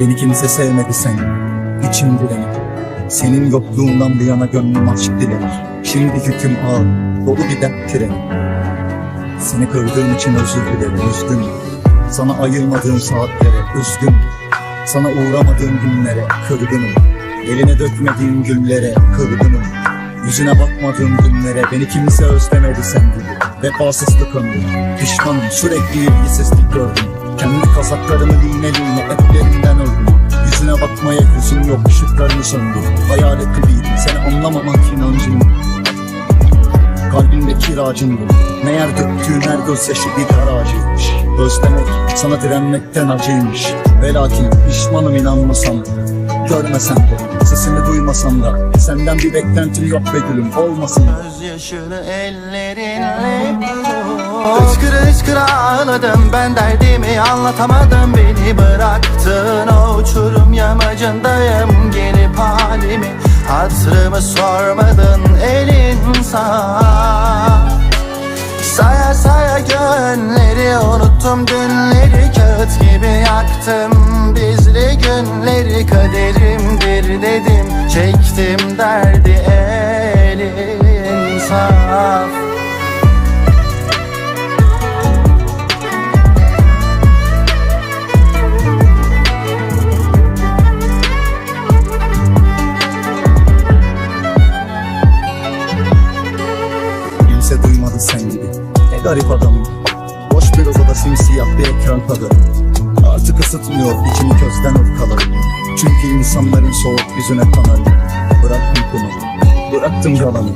Beni kimse sevmedi sen İçim direnir Senin yokluğundan bu yana gönlüm açık dilenir Şimdi hüküm ağır Dolu bir dert treni Seni kırdığım için özür dilerim Üzgünüm Sana ayırmadığım saatlere üzgünüm Sana uğramadığım günlere kırgınım. Eline dökmediğim güllere kırgınım Yüzüne bakmadığım günlere Beni kimse özlemedi sen gibi. Vefasızlık ömrüm Pişmanım sürekli ilgisizlik gördüm. Kendi kazaklarımı liğne liğne etlerinden öldüm. Yüzüne bakmaya yüzüm yok ışıklarını söndü. Hayalet gibiydim seni anlamamak inancım. Kalbimde kiracındı Meğer döktüğün her gözyaşı bir garajıymış Özlemek sana direnmekten acıymış. Ve lakin pişmanım inanmasam Görmesem de sesini duymasam da Senden bir beklentim yok be gülüm olmasın. Gözyaşını ellerinle Hıçkıra hıçkıra ağladım ben derdimi anlatamadım. Beni bıraktın o uçurum yamacındayım. Gelip halimi hatırımı sormadın elin sağ Saya saya gönleri unuttum dünleri Kağıt gibi yaktım. Bizli günleri Kaderimdir dedim çektim derdi elin saf Kimse duymadı sen garip adamım bir odada simsiyah bir ekran tadı. Artık ısıtmıyor içimi közden ırkalarım Çünkü insanların soğuk yüzüne kanarım Bıraktım bunu. Bıraktım yalanı.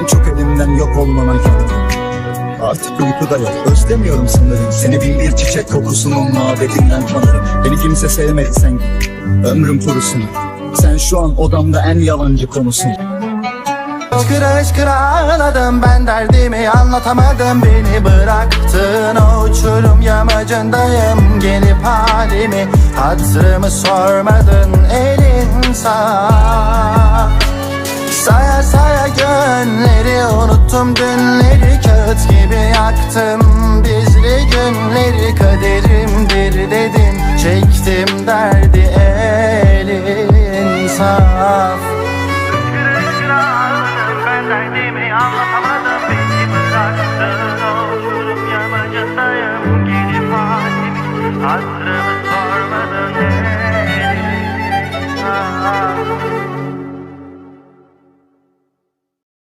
En çok elimden yok olmanan yanım Artık uyku da yok Özlemiyorum sanırım. Seni bin bir çiçek kokusunun mabedinden tanırım. Beni kimse sevmedi sen. Ömrüm kurusun. Sen şu an odamda en yalancı konusun Hıçkıra hıçkıra ağladım. Ben derdimi anlatamadım. Beni bıraktın. O uçurum yamacındayım. Gelip halimi hatırımı sormadın. Elin sağ. Saya saya gönleri unuttum. Dünleri Kağıt gibi yaktım. Bizli günleri Kaderimdir dedim çektim derdi elin sağ